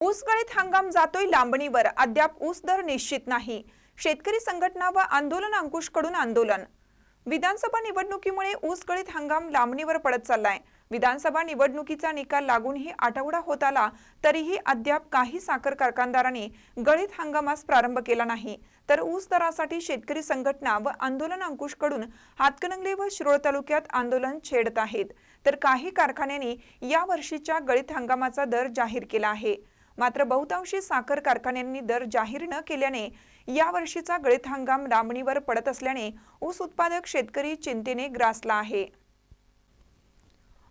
ऊस गळीत हंगाम जातोय लांबणीवर. अद्याप ऊस दर निश्चित नाही. शेतकरी संघटना व आंदोलन अंकुशकडून आंदोलन. विधानसभा निवडणुकीमुळे ऊस गळीत हंगाम लांबणीवर पडत चाललाय. विधानसभा निवडणुकीचा निकाल लागूनही आठवडा होत आला तरीही अद्याप काही साखर कारखानदारांनी गळीत हंगामास प्रारंभ केला नाही. तर ऊस दरासाठी शेतकरी संघटना व आंदोलन अंकुशकडून हातकणंगले व शिरोळ तालुक्यात आंदोलन छेडत आहेत. तर काही कारखान्यांनी या वर्षीच्या गळीत हंगामाचा दर जाहीर केला आहे. मात्र बहुतांशी साखर कारखान्यांनी दर जाहीर न केल्याने या वर्षीचा गळीत हंगाम लांबणीवर पडत असल्याने ऊस उत्पादक शेतकरी चिंतेने ग्रासला आहे.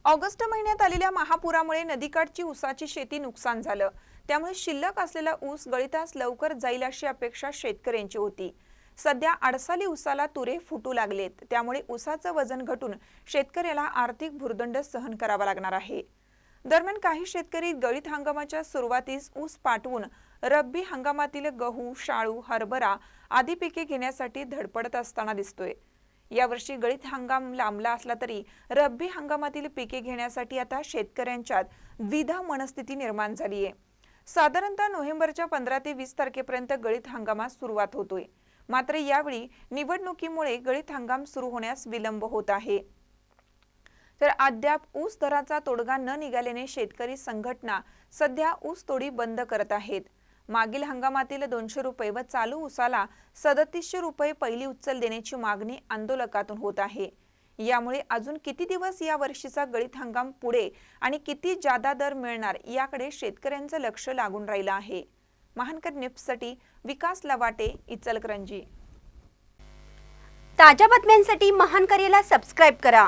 ऑगस्ट महिन्यात आलेल्या महापुरामुळे नदीकाठची ऊसाची शेती नुकसान झालं. त्यामुळे शिल्लक असलेला ऊस गळीतास लवकर जाईल अशी अपेक्षा शेतकऱ्यांची होती. सध्या आडसाली ऊसाला तुरे फुटू लागलेत. त्यामुळे ऊसाचं वजन घटून शेतकऱ्याला आर्थिक भुर्दंड सहन करावा लागणार आहे. दरम्यान काही शेतकरी गळीत हंगामाच्या सुरुवातीस ऊस पाठवून रब्बी हंगामातील गहू शाळू हरभरा आदी पिके घेण्यासाठी धडपडत असताना दिसतोय. यावर्षी गळीत हंगाम लांबला असला तरी रब्बी हंगामातील पिके घेण्यासाठी आता शेतकऱ्यांच्यात द्विधा मनस्थिती निर्माण झाली आहे साधारणतः नोव्हेंबरच्या पंधरा ते वीस तारखेपर्यंत गळीत हंगामास सुरुवात होतोय. मात्र यावेळी निवडणुकीमुळे गळीत हंगाम सुरू होण्यास विलंब होत आहे. तर अद्याप ऊस दराचा तोडगा न निघाल्याने शेतकरी संघटना सध्या ऊस तोडी बंद करत आहेत. मागील हंगामातील दोनशे रुपये व चालू ऊसाला सदतीसशे रुपये पहिली उचल देण्याची मागणी आंदोलकातून होत आहे. यामुळे अजून किती दिवस या वर्षीचा गळीत हंगाम पुढे आणि किती जादा दर मिळणार याकडे शेतकऱ्यांचं लक्ष लागून राहिलं आहे. महानकर निप्ससाठी विकास लवाटे इचलकरंजी. ताज्या बातम्यांसाठी महान करेला सबस्क्राईब करा.